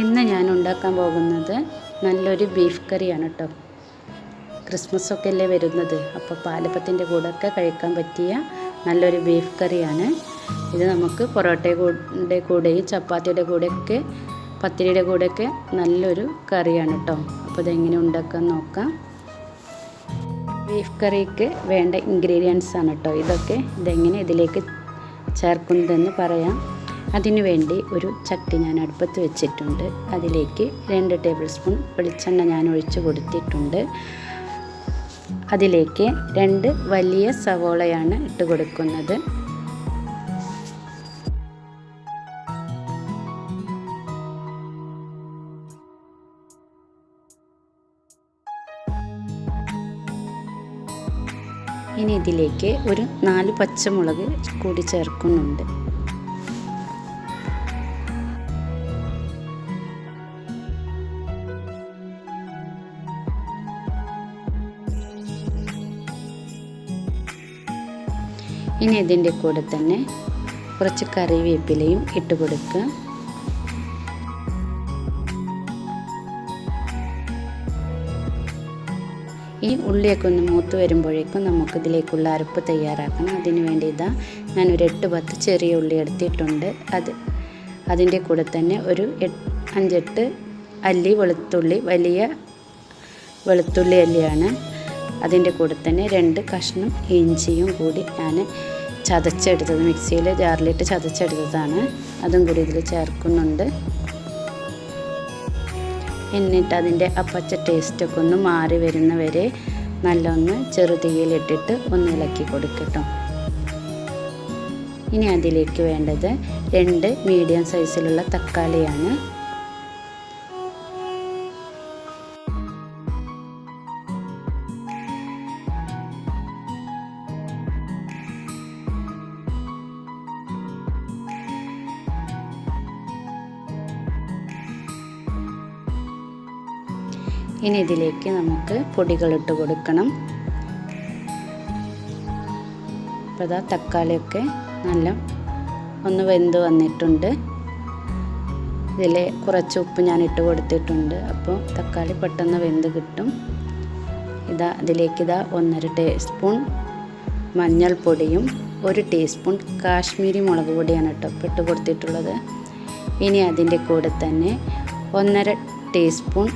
ഇന്ന് ഞാൻ ഉണ്ടാക്കാൻ പോകുന്നത് നല്ലൊരു ബീഫ് കറിയാണ് കേട്ടോ ക്രിസ്മസ് ഒക്കെ അല്ലേ വരുന്നത്. അപ്പോൾ പാലപ്പത്തിന്റെ കൂടെയൊക്കെ കഴിക്കാൻ പറ്റിയ നല്ലൊരു ബീഫ് കറിയാണ്. ഇത് നമുക്ക് പൊറോട്ടയുടെ കൂടെയും ചപ്പാത്തിയുടെ കൂടെയൊക്കെ പത്തിരിയുടെ കൂടെയൊക്കെ നല്ലൊരു കറിയാണ് കേട്ടോ അപ്പോൾ ഇതെങ്ങനെ ഉണ്ടാക്കാൻ നോക്കാം. ബീഫ് കറിക്ക് വേണ്ട ഇൻഗ്രീഡിയൻസ് ആണ് കേട്ടോ ഇതൊക്കെ ഇതെങ്ങനെ ഇതിലേക്ക് ചേർക്കുന്നതെന്ന് പറയാം. അതിനു വേണ്ടി ഒരു ചട്ടി ഞാൻ അടുപ്പത്ത് വെച്ചിട്ടുണ്ട്. അതിലേക്ക് രണ്ട് ടേബിൾ സ്പൂൺ വെളിച്ചെണ്ണ ഞാൻ ഒഴിച്ച് കൊടുത്തിട്ടുണ്ട്. അതിലേക്ക് രണ്ട് വലിയ സവോളയാണ് ഇട്ട് കൊടുക്കുന്നത്. ഇനി ഇതിലേക്ക് ഒരു നാല് പച്ചമുളക് കൂടി ചേർക്കുന്നുണ്ട്. ഇനി ഇതിന്റെ കൂടെ തന്നെ കുറച്ച് കറിവേപ്പിലയും ഇട്ട് കൊടുക്കുക. ഈ ഉള്ളിയൊക്കെ ഒന്ന് മൂത്ത് വരുമ്പോഴേക്കും നമുക്കിതിലേക്കുള്ള അരപ്പ് തയ്യാറാക്കണം. അതിന് വേണ്ടി ഇതാ ഞാനൊരു എട്ട് പത്ത് ചെറിയ ഉള്ളി എടുത്തിട്ടുണ്ട്. അത് അതിന്റെ കൂടെ തന്നെ ഒരു അഞ്ചെട്ട് അല്ലി വെളുത്തുള്ളി വലിയ വെളുത്തുള്ളി അല്ലിയാണ് അതിന്റെ കൂടെ തന്നെ രണ്ട് കഷ്ണം ഇഞ്ചിയും കൂടി ഞാൻ ചതച്ചെടുത്തത്. മിക്സിയിൽ ജാറിലിട്ട് ചതച്ചെടുത്തതാണ്. അതും കൂടി ഇതിൽ ചേർക്കുന്നുണ്ട്. എന്നിട്ട് അതിന്റെ അപ്പച്ച പച്ച ടേസ്റ്റൊക്കെ ഒന്ന് മാറി വരുന്ന വരെ നല്ലൊന്ന് ചെറുതീയിലിട്ടിട്ട് ഒന്ന് ഇളക്കി കൊടുക്കട്ടോ. ഇനി അതിലേക്ക് വേണ്ടത് രണ്ട് മീഡിയം സൈസിലുള്ള തക്കാളിയാണ്. ഇനി ഇതിലേക്ക് നമുക്ക് പൊടികളിട്ട് കൊടുക്കണം. അപ്പോൾ ഇതാ തക്കാളിയൊക്കെ നല്ല ഒന്ന് വെന്ത് വന്നിട്ടുണ്ട്. ഇതിൽ കുറച്ച് ഉപ്പ് ഞാൻ ഇട്ട് കൊടുത്തിട്ടുണ്ട്. അപ്പോൾ തക്കാളി പെട്ടെന്ന് വെന്ത് കിട്ടും. ഇതാ ഇതിലേക്ക് ഇതാ ഒന്നര ടീസ്പൂൺ മഞ്ഞൾപ്പൊടിയും ഒരു ടീസ്പൂൺ കാശ്മീരി മുളക് പൊടിയാണ് കേട്ടോ ഇട്ട് കൊടുത്തിട്ടുള്ളത്. ഇനി അതിന്റെ കൂടെ തന്നെ ഒന്നര ടീസ്പൂൺ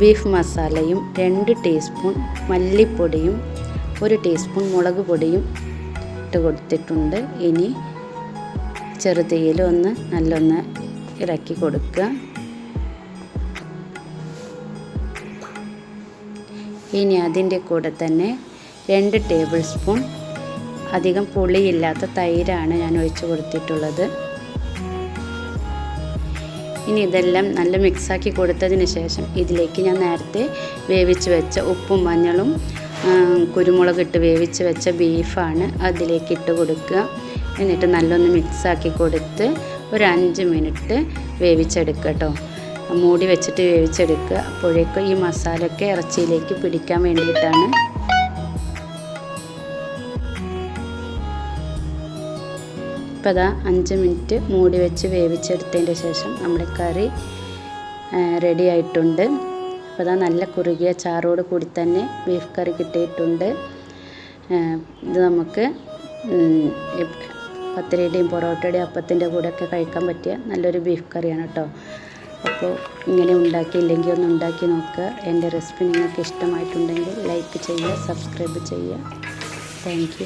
ബീഫ് മസാലയും രണ്ട് ടീസ്പൂൺ മല്ലിപ്പൊടിയും ഒരു ടീസ്പൂൺ മുളക് പൊടിയും ഇട്ട് കൊടുത്തിട്ടുണ്ട്. ഇനി ചെറുതീയിൽ ഒന്ന് നല്ലൊന്ന് ഇറക്കി കൊടുക്കുക. ഇനി അതിന്റെ കൂടെ തന്നെ രണ്ട് ടേബിൾ സ്പൂൺ അധികം പുളിയില്ലാത്ത തൈരാണ് ഞാൻ ഒഴിച്ചു കൊടുത്തിട്ടുള്ളത്. ഇനി ഇതെല്ലാം നല്ല മിക്സാക്കി കൊടുത്തതിന് ശേഷം ഇതിലേക്ക് ഞാൻ നേരത്തെ വേവിച്ച് വെച്ച ഉപ്പും മഞ്ഞളും കുരുമുളക് ഇട്ട് വേവിച്ച് വെച്ച ബീഫാണ് അതിലേക്ക് ഇട്ട് കൊടുക്കുക. എന്നിട്ട് നല്ലൊന്ന് മിക്സാക്കി കൊടുത്ത് ഒരു അഞ്ച് മിനിറ്റ് വേവിച്ചെടുക്കുക കേട്ടോ. മൂടി വെച്ചിട്ട് വേവിച്ചെടുക്കുക. അപ്പോഴേക്കും ഈ മസാലയൊക്കെ ഇറച്ചിയിലേക്ക് പിടിക്കാൻ വേണ്ടിയിട്ടാണ് ഇപ്പോൾ അതാ അഞ്ച് മിനിറ്റ് മൂടി വെച്ച് വേവിച്ചെടുത്തതിന്റെ ശേഷം നമ്മുടെ കറി റെഡി ആയിട്ടുണ്ട്. അപ്പോൾ അതാ നല്ല കുറുകിയ ചാറോട് കൂടി തന്നെ ബീഫ് കറി കിട്ടിയിട്ടുണ്ട്. ഇത് നമുക്ക് പത്തിരിയുടെയും പൊറോട്ടയുടെയും അപ്പത്തിന്റെ കൂടെയൊക്കെ കഴിക്കാൻ പറ്റിയ നല്ലൊരു ബീഫ് കറിയാണ് കേട്ടോ അപ്പോൾ ഇങ്ങനെ ഉണ്ടാക്കിയില്ലെങ്കിൽ ഒന്ന് ഉണ്ടാക്കി നോക്കുക. എന്റെ റെസിപ്പി നിങ്ങൾക്ക് ഇഷ്ടമായിട്ടുണ്ടെങ്കിൽ ലൈക്ക് ചെയ്യുക സബ്സ്ക്രൈബ് ചെയ്യുക. താങ്ക്